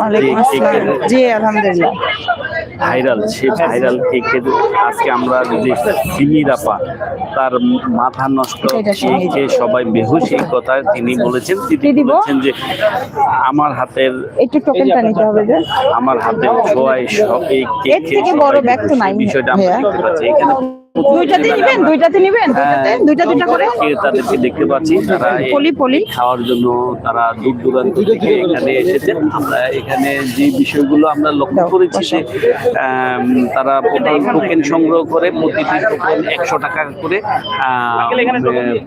ওয়ালাইকুম আসসালাম। জি আলহামদুলিল্লাহ। ভাইরাল সেই ভাইরাল কেকের আজকে আমরা যে তার মাথা নষ্ট। কেকে সবাই বেহুশ এই কথা তিনি বলেছেন। তিনি বলেছেন যে আমার হাতের একটু টোকেনটা নিতে হবে যে। আমার হাতের ছোঁয়ায় সব এই কেক থেকে বড় ব্যাগ তো নাই বিষয়টা আমরা দেখতে পাচ্ছি। এখানে দুইটাতে নিবেন? দুইটাতে নিবেন? দুইটাতে? দুইটা দুইটা করে? তাদেরকে দেখতে পাচ্ছি তারা পলি পলি। খাওয়ার জন্য তারা দূর দূরান্ত থেকে এখানে এসেছেন। আমরা এখানে যে বিষয়গুলো আমরা লক্ষ্য করেছি। যে তারা টোকেন সংগ্রহ করে প্রতিটি টোকেন একশো টাকা করে আহ,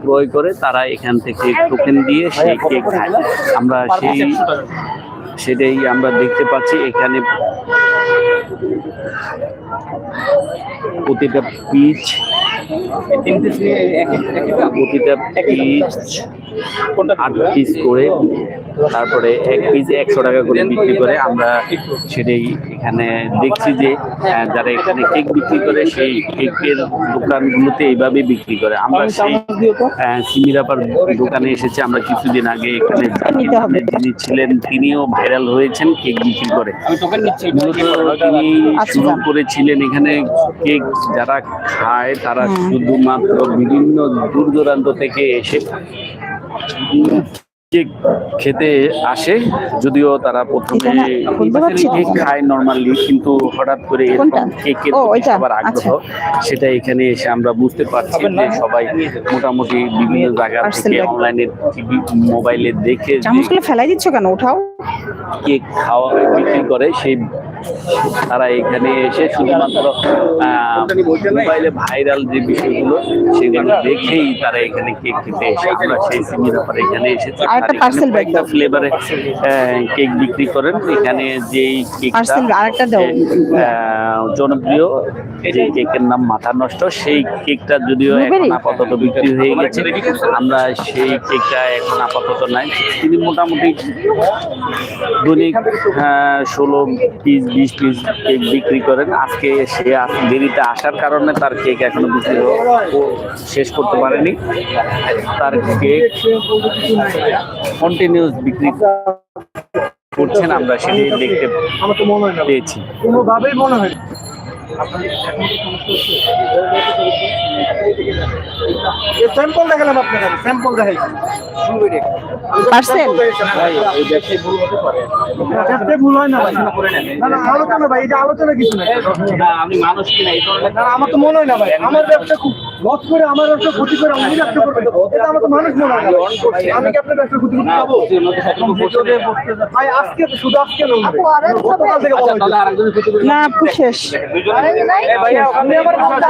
ক্রয় করে তারা এখান থেকে টোকেন দিয়ে সেই কেক খায় আমরা সেই সেটাই আমরা দেখতে পাচ্ছি। এখানে প্রতিটা পিচ প্রতিটা পিচ আট পিস করে তারপরে এক পিস একশো টাকা করে বিক্রি করে আমরা সেটাই এখানে দেখছি যে যারা এখানে কেক বিক্রি করে সেই কেকের দোকানগুলোতে এইভাবে বিক্রি করে। আমরা সেই সিমিরাপার দোকানে এসেছি। আমরা কিছুদিন আগে এখানে যিনি ছিলেন তিনিও ভাইরাল হয়েছেন কেক বিক্রি করে। তিনি আচ্ছা। শুরু করেছিলেন এখানে কেক যারা খায় তারা শুধুমাত্র বিভিন্ন দূর দূরান্ত থেকে এসে কেক খেতে আসে যদিও তারা প্রথমে তো। কেক খায় নর্মালি কিন্তু হঠাৎ করে? কেকের? সবার আগ্রহ সেটা এখানে এসে আমরা বুঝতে পারছি যে সবাই মোটামুটি বিভিন্ন জায়গা থেকে অনলাইনে টিভি মোবাইলে দেখে চামচগুলো ফেলাই দিচ্ছ কেন উঠাও কেক খাওয়া বিক্রি করে সেই তারা এখানে এসে শুধুমাত্র মোবাইলে ভাইরাল যে বিষয়গুলো সেগুলো দেখেই তারা এখানে কেক খেতে এসে। আমরা সেই সিমির ব্যাপারে এখানে এসেছি। একটা ফ্লেভারে কেক বিক্রি করেন। এখানে যেই কেকটা। জনপ্রিয় যে কেকের নাম মাথা নষ্ট সেই কেকটা যদিও এখন আপাতত বিক্রি হয়ে গেছে আমরা সেই কেকটা এখন আপাতত নাই। তিনি মোটামুটি দৈনিক ষোলো পিস পিস কেক বিক্রি করেন। আজকে সে দেরিতে আসার কারণে তার কেক এখনও বিক্রি শেষ করতে পারেনি। তার কেক কন্টিনিউস বিক্রি করছেন, আমরা সেটি দেখতে পেয়েছি। কোনোভাবেই মনে হয় স্যাম্পল দেখালাম আপনাকে স্যাম্পল দেখাইছি। পার্সেল? ভুল হয় না ভাই। না না আলোচনা ভাই এটা আলোচনা কিছু না আমি মানুষ কিনা এই ধরনের না, না, আমার তো মনে হয় না ভাই। আমার ব্যবসা খুব লস করে আমার ব্যবসা ক্ষতি করে আমি ব্যবসা করব এটা আমার তো মানুষ মনে হয় আমি কি আপনার ব্যবসা ক্ষতি করতে যাব ভাই আজকে শুধু আজকে। না আপু শেষ। আপনি আমার কথা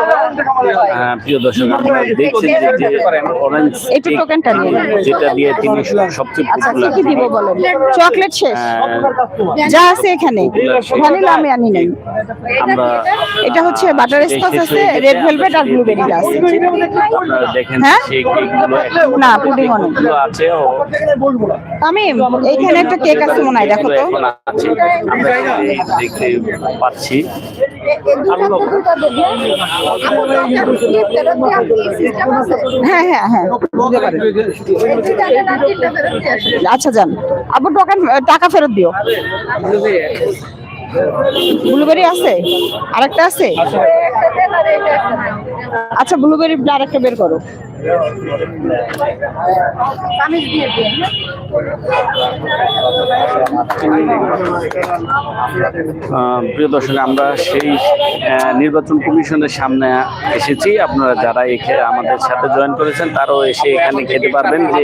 প্রিয় দর্শক আপনারা দেখছেন যে যে অরেঞ্জ একটু টোকেনটা নিয়ে যেটা দিয়ে তিনি সবচেয়ে কি পপুলার কি দিব বলেন? চকলেট শেষ। যা আছে এখানে। ভ্যানিলা আমি আনি নাই। আমরা এটা হচ্ছে বাটার স্কচ আছে রেড ভেলভেট আর ব্লুবেরি আছে। আপনারা দেখেন হ্যাঁ? না, পুডিং অনেক। আছে ও। আমি এইখানে একটা কেক আছে মনে হয় দেখো তো। আমরা দেখতে পাচ্ছি। হ্যাঁ হ্যাঁ হ্যাঁ। আচ্ছা যান। আপু টোকেন টাকা ফেরত দিও। ব্লুবেরি আছে? আরেকটা আছে? আচ্ছা ব্লুবেরি আরেকটা বের করো। প্রিয় দর্শক, আমরা সেই নির্বাচন কমিশনের সামনে এসেছি। আপনারা যারা আমাদের সাথে জয়েন করেছেন, তারাও এসে এখানে খেতে পারবেন যে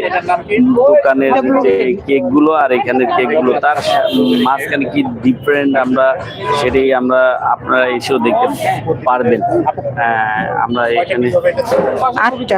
দোকানের যে কেকগুলো আর এখানের কেকগুলো, তার মাঝখানে কি ডিফারেন্ট আমরা সেটাই আমরা আপনারা এসেও দেখতে পারবেন। আমরা এখানে আটটা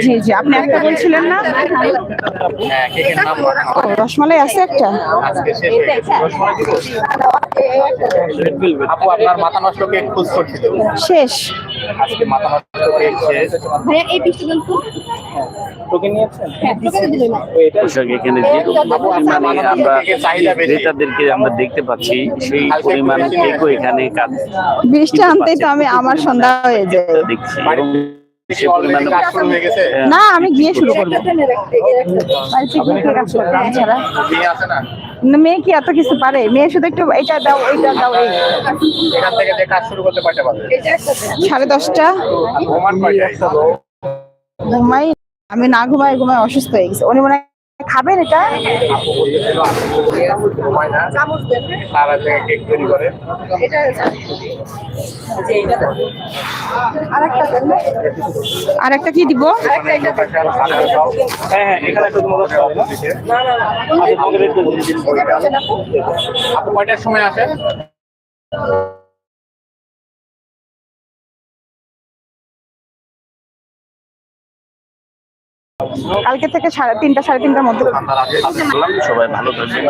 জি জি আপনি একটা বলছিলেন না? রসমালাই আছে একটা? আপু আপনার মাথা নষ্ট কেক খুঁজ করছিল শেষ। আজকে মাথা নষ্ট কেক শেষ। ভাইয়া এই টোকেন নিয়েছেন? দর্শক এখানে যে পরিমাণে আমরা ক্রেতাদেরকে আমরা দেখতে পাচ্ছি সেই পরিমাণ কেকও এখানে কাজ বৃষ্টি আনতেই তো আমি আমার সন্ধ্যা হয়ে যায়। দেখছি হয়ে গেছে। না আমি গিয়ে শুরু করব। মেয়ে কি এত কিছু পারে? মেয়ে শুধু একটু এটা দাও এইটা দাও সাড়ে দশটা। ঘুমাই আমি না ঘুমায় ঘুমায় অসুস্থ হয়ে গেছে। উনি মনে হয় খাবেন এটা? আর একটা কি দিব? হ্যাঁ হ্যাঁ কয়টার সময় আসে কালকে থেকে সাড়ে তিনটা সাড়ে তিনটার মধ্যে সবাই ভালো থাকবেন।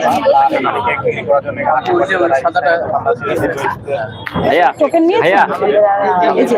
টোকেন নিয়েছেন ভাইয়া। এই যে